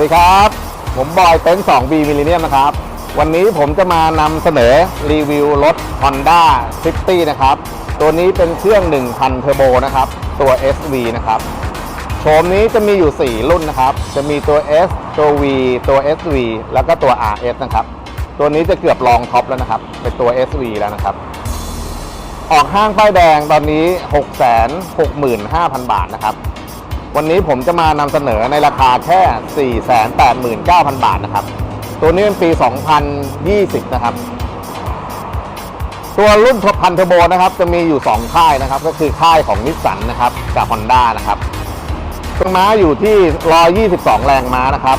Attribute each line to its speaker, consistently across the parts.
Speaker 1: สวัสดีครับ ผมบอยเต็นท์ 2B มิลเลนเนียมนะครับ วันนี้ผมจะมานำเสนอรีวิวรถ Honda City นะครับ ตัวนี้เป็นเครื่อง 1,000 เทอร์โบนะครับ ตัว SV นะครับ โฉมนี้จะมีอยู่ 4 รุ่นนะครับ จะมีตัว S ตัว V ตัว SV แล้วก็ตัว RS นะครับ ตัวนี้จะเกือบรองท็อปแล้วนะครับ เป็นตัว SV แล้วนะครับ ออกห้างป้ายแดงตอนนี้ 665,000 บาทนะครับ วันนี้ผมจะมานำเสนอในราคาแค่ 489,000 บาทนะครับ ตัวนี้เป็นปี 2020 นะครับ ตัวรุ่นพันเทอร์โบนะครับ จะมีอยู่ 2 ค่ายนะครับ ก็คือค่ายของนิสสันนะครับกับ Honda นะครับเครื่องม้าอยู่ที่ 122 แรงม้านะครับ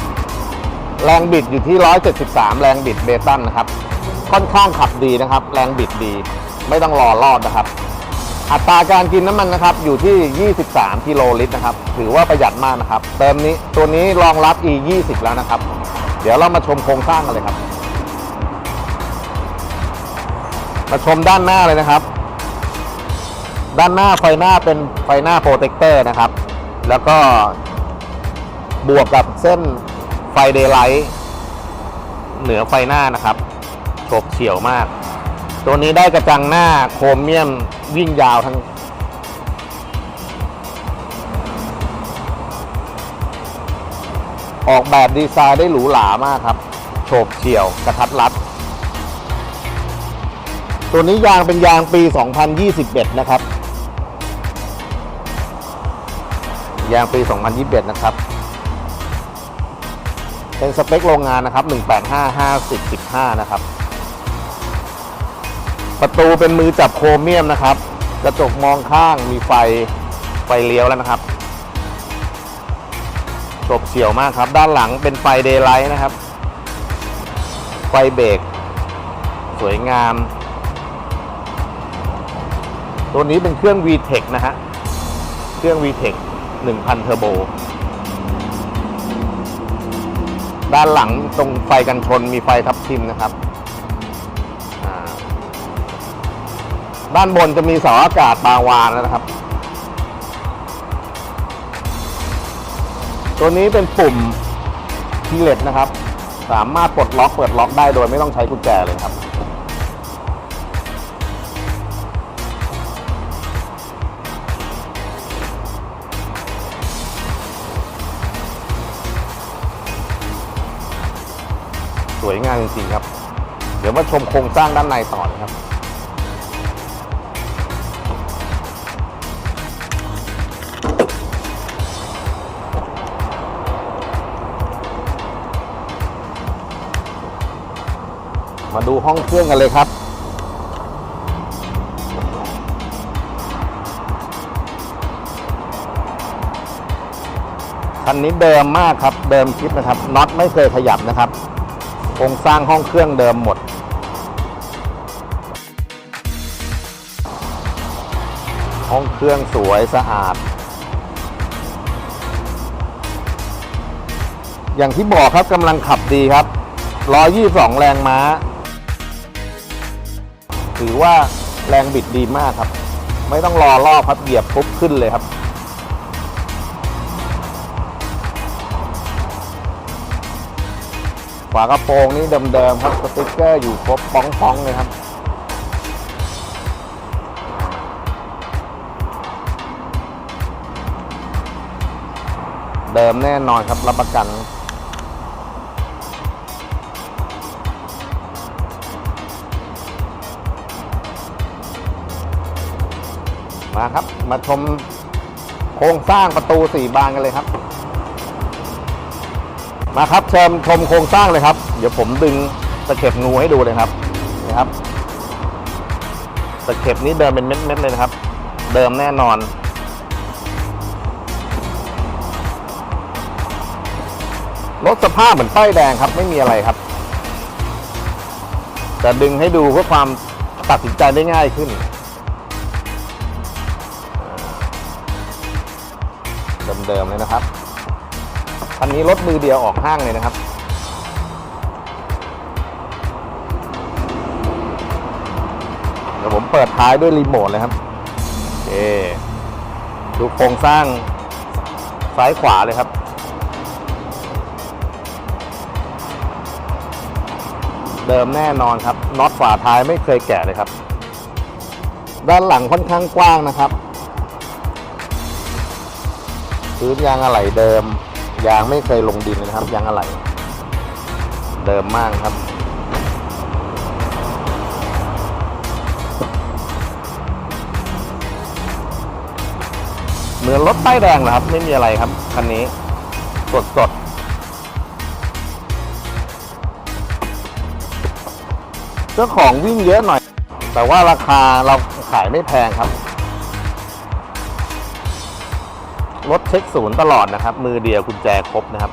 Speaker 1: แรงบิดอยู่ที่ 173 แรงบิดเบตันนะครับ ค่อนข้างขับดีนะครับ แรงบิดดี ไม่ต้องรอรอดนะครับ อัตราการกินน้ำมันนะครับอยู่ที่ 23 กิโลลิตรนะครับ ถือว่าประหยัดมากนะครับ เติมนี้ตัวนี้รองรับ e 20แล้วนะครับ เดี๋ยวเรามาชมโครงสร้างกันเลยครับ มาชมด้านหน้าเลยนะครับ ด้านหน้าไฟหน้าเป็นไฟหน้าโปรเทคเตอร์นะครับ แล้วก็บวกกับเส้นไฟเดย์ไลท์เหนือไฟหน้านะครับโฉบเฉี่ยวมาก ตัวนี้ได้กระจังหน้าโครเมียมวิ่งยาวทั้งออกแบบดีไซน์ได้หรูหรามากครับ โฉบเฉี่ยวกระทัดรัด ตัวนี้ยางเป็นยางปี 2021 นะครับ ยางปี 2021 นะครับ เป็นสเปคโรงงานนะครับ 185 50 15 นะครับ ประตูเป็นมือจับโครเมียมนะครับ กระจกมองข้างมีไฟไฟเลี้ยวแล้วนะครับจบเฉียวมากครับ ด้านหลังเป็นไฟเดย์ไลท์นะครับ ไฟเบรกสวยงาม ตัวนี้เป็นเครื่อง VTEC นะฮะ เครื่อง VTEC 1,000 เทอร์โบ ด้านหลังตรงไฟกันชนมีไฟทับทิมนะครับ ด้านบนจะมีเสาอากาศบาวานนะครับ ตัวนี้เป็นปุ่มคีเลสนะครับ สามารถปลดล็อกเปิดล็อกได้โดยไม่ต้องใช้กุญแจเลยครับ สวยงามจริงๆครับ เดี๋ยวมาชมโครงสร้างด้านในต่อนะครับ มาดูห้องเครื่องกันเลยครับ คันนี้เดิมมากครับ เดิมคลิปนะครับ น็อตไม่เคยขยับนะครับโครงสร้างห้องเครื่องเดิมหมดห้องเครื่องสวยสะอาด อย่างที่บอกครับกำลังขับดีครับ 122 แรงม้า ถือว่าแรงบิดดีมากครับ ไม่ต้องรอรอบครับเหยียบปุ๊บขึ้นเลยครับ ฝากระโปรงนี่เดิมๆครับสติ๊กเกอร์อยู่ครบป้องๆเลยครับเดิมแน่นอนครับรับประกัน มาครับ มาชมโครงสร้างประตูสี่บานกันเลยครับ มาครับเชิญชมโครงสร้างเลยครับ เดี๋ยวผมดึงตะเข็บงูให้ดูเลยครับนี่ครับตะเข็บนี้เดิมเป็นเม็ดๆเลยนะครับ เดิมแน่นอน รถสภาพเหมือนป้ายแดงครับ ไม่มีอะไรครับ แต่ดึงให้ดูเพื่อความตัดสินใจได้ง่ายขึ้น เดิมเลยนะครับคันนี้รถมือเดียวออกห้างเลยนะครับ เดี๋ยวผมเปิดท้ายด้วยรีโมทเลยครับเอดูโครงสร้างซ้ายขวาเลยครับ เดิมแน่นอนครับน็อตฝาท้ายไม่เคยแกะเลยครับ ด้านหลังค่อนข้างกว้างนะครับ พื้นยางอะไหล่เดิม ยางไม่เคยลงดินนะครับ ยางอะไหล่เดิมมากครับ เหมือนรถป้ายแดงนะครับ ไม่มีอะไรครับคันนี้สดสดเจ้าของวิ่งเยอะหน่อย แต่ว่าราคาเราขายไม่แพงครับ รถเช็คศูนย์ตลอดนะครับ มือเดียวกุญแจครบนะครับ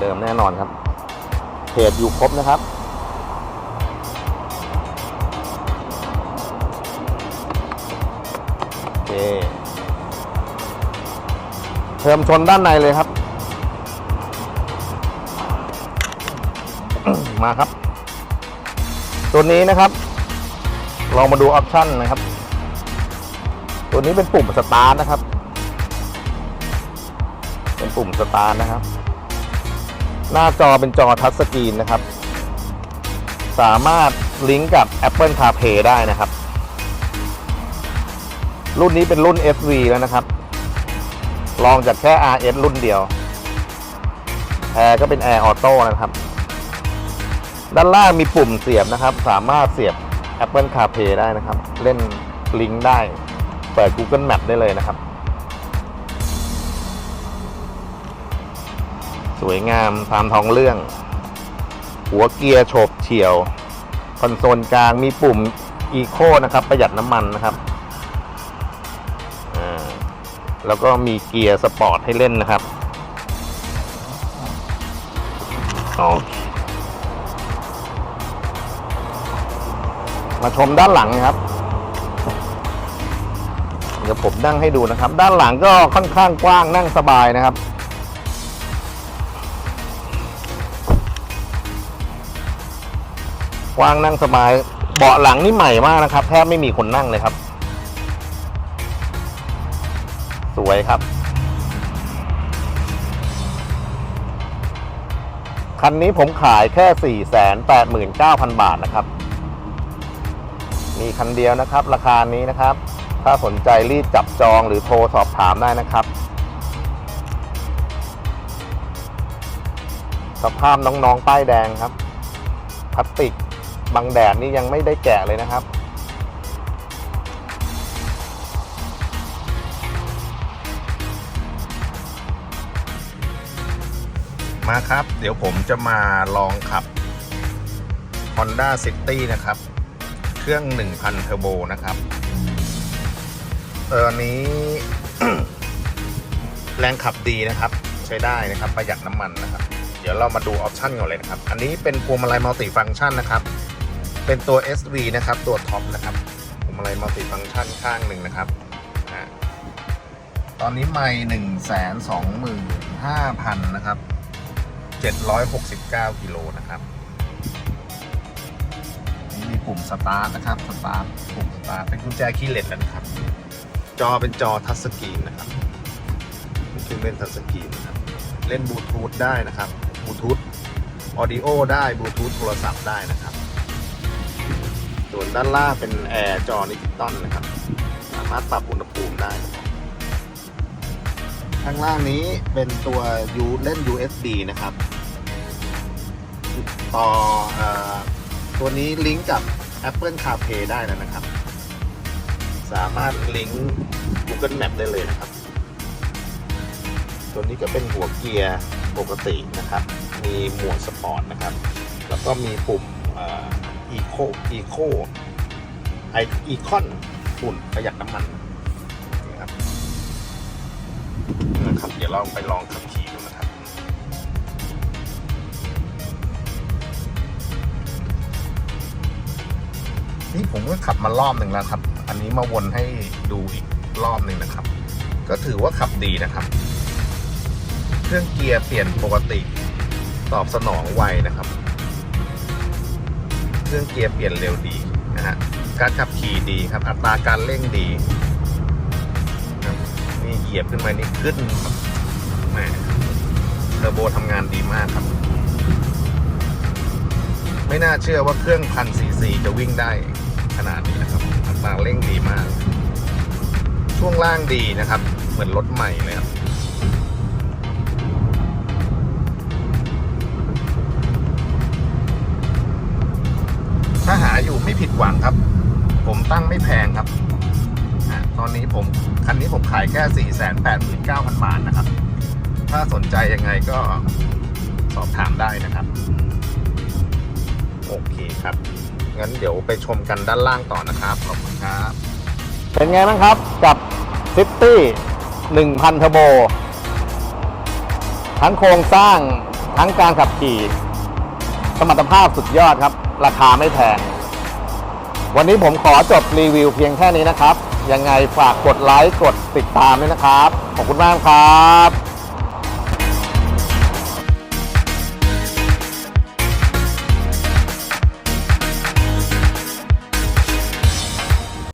Speaker 1: เดิมแน่นอนครับเพจอยู่ครบนะครับ โอเคเทิมชนด้านในเลยครับ มาครับ ตัวนี้นะครับ ลองมาดูออปชั่นนะครับ ตัวนี้เป็นปุ่มสตาร์ทนะครับ ปุ่มสตาร์ทนะครับ หน้าจอเป็นจอทัชสกรีนนะครับ สามารถลิงก์กับ Apple CarPlay ได้นะครับ รุ่นนี้เป็นรุ่น SV แล้วนะครับ ลองจากแค่ RS รุ่นเดียวแอร์ก็เป็น Air Auto นะครับ ด้านล่างมีปุ่มเสียบนะครับ สามารถเสียบ Apple CarPlay ได้นะครับ เล่นลิงก์ได้ เปิด Google Map ได้เลยนะครับ วยงามตามท้องเรื่อง หัวเกียร์โฉบเฉี่ยว คอนโซลกลางมีปุ่ม Eco นะครับ ประหยัดน้ำมันนะครับแล้วก็มีเกียร์สปอร์ตให้เล่นนะครับมาชมด้านหลังนะครับ เดี๋ยวผมนั่งให้ดูนะครับ ด้านหลังก็ค่อนข้างกว้างนั่งสบายนะครับ กว้างนั่งสบาย เบาะหลังนี่ใหม่มากนะครับ แทบไม่มีคนนั่งเลยครับ สวยครับ คันนี้ผมขายแค่ 489,000 บาทนะครับ มีคันเดียวนะครับ ราคานี้นะครับ ถ้าสนใจรีบจับจองหรือโทรสอบถามได้นะครับสภาพน้องๆ ป้ายแดงครับ พลาสติก บังแดดนี่ยังไม่ได้แกะเลยนะครับ มาครับ เดี๋ยวผมจะมาลองขับ Honda City นะครับ เครื่อง 1,000 เทอร์โบนะครับเอออนนี้ แรงขับดีนะครับ ใช้ได้นะครับ ประหยัดน้ำมันนะครับเดี๋ยวเรามาดูออปชันก่อนเลยนะครับ อันนี้เป็นพวงมาลัยมัลติฟังก์ชันนะครับ เป็นตัว SV นะครับ ตัวท็อปนะครับพวงมาลัยมัลติฟังก์ชันข้างหนึ่งนะครับ ตอนนี้ไม่หนึ่งแสนสองหมื่นห้าพันนะครับเจ็ดร้อยหกสิบเก้ากิโลนะครับนี่มีปุ่มสตาร์ทนะครับ สตาร์ท ปุ่มสตาร์ท เป็นกุญแจคีย์เลสแล้วนะครับ จอเป็นจอทัชสกรีนนะครับคือเล่นทัชสกรีนนะครับ เล่นบลูทูธได้นะครับบลูทูธออดิโอได้บลูทูธโทรศัพท์ได้นะครับ ส่วนด้านล่างเป็นแอร์จอดิจิตอลนะครับ สามารถปรับอุณหภูมิได้ ข้างล่างนี้เป็นตัว U เล่น USB นะครับ ต่อออตัวนี้ลิงก์กับ Apple CarPlay ได้แล้วนะครับ สามารถลิงก์ Google Map ได้เลยนะครับ ตัวนี้ก็เป็นหัวเกียร์ปกตินะครับ มีหมวดสปอร์ตนะครับ แล้วก็มีปุ่ม อ่อ Eco Eco ไอ Econ ปุ่นประหยัดน้ำมันนี่ครับนะครับ เดี๋ยวเราไปลองขับขี่ดูนะครับ นี่ผมก็ขับมารอบหนึ่งแล้วครับ อันนี้มาวนให้ดูอีกรอบหนึ่งนะครับ ก็ถือว่าขับดีนะครับ เครื่องเกียร์เปลี่ยนปกติ ตอบสนองไวนะครับ รื่องเกียร์เปลี่ยนเร็วดีนะฮะการขับขี่ดีครับ อัตราการเร่งดีนี่เหยียบขึ้นมานี่ขึ้นแบบแหมเทอร์โบทำงานดีมากครับ ไม่น่าเชื่อว่าเครื่องพันซีซีจะวิ่งได้ขนาดนี้นะครับ อัตราเร่งดีมาก ช่วงล่างดีนะครับ เหมือนรถใหม่เลยครับาหาอยู่ไม่ผิดหวังครับ ผมตั้งไม่แพงครับตอนนี้ผมคันนี้ผมขายแค่ 4 8 9 0 0 0 บาทนะครับ ถ้าสนใจยังไงก็สอบถามได้นะครับ โอเคครับ งั้นเดี๋ยวไปชมกันด้านล่างต่อนะครับ ขอบคุณครับ เป็นไงบ้างครับกับซิตี้1,000เทอร์โบ ทั้งโครงสร้างทั้งการขับขี่ สมรรถภาพสุดยอดครับ ราคาไม่แพง วันนี้ผมขอจบรีวิวเพียงแค่นี้นะครับ ยังไงฝากกดไลค์กดติดตามด้วยนะครับ ขอบคุณมากครับ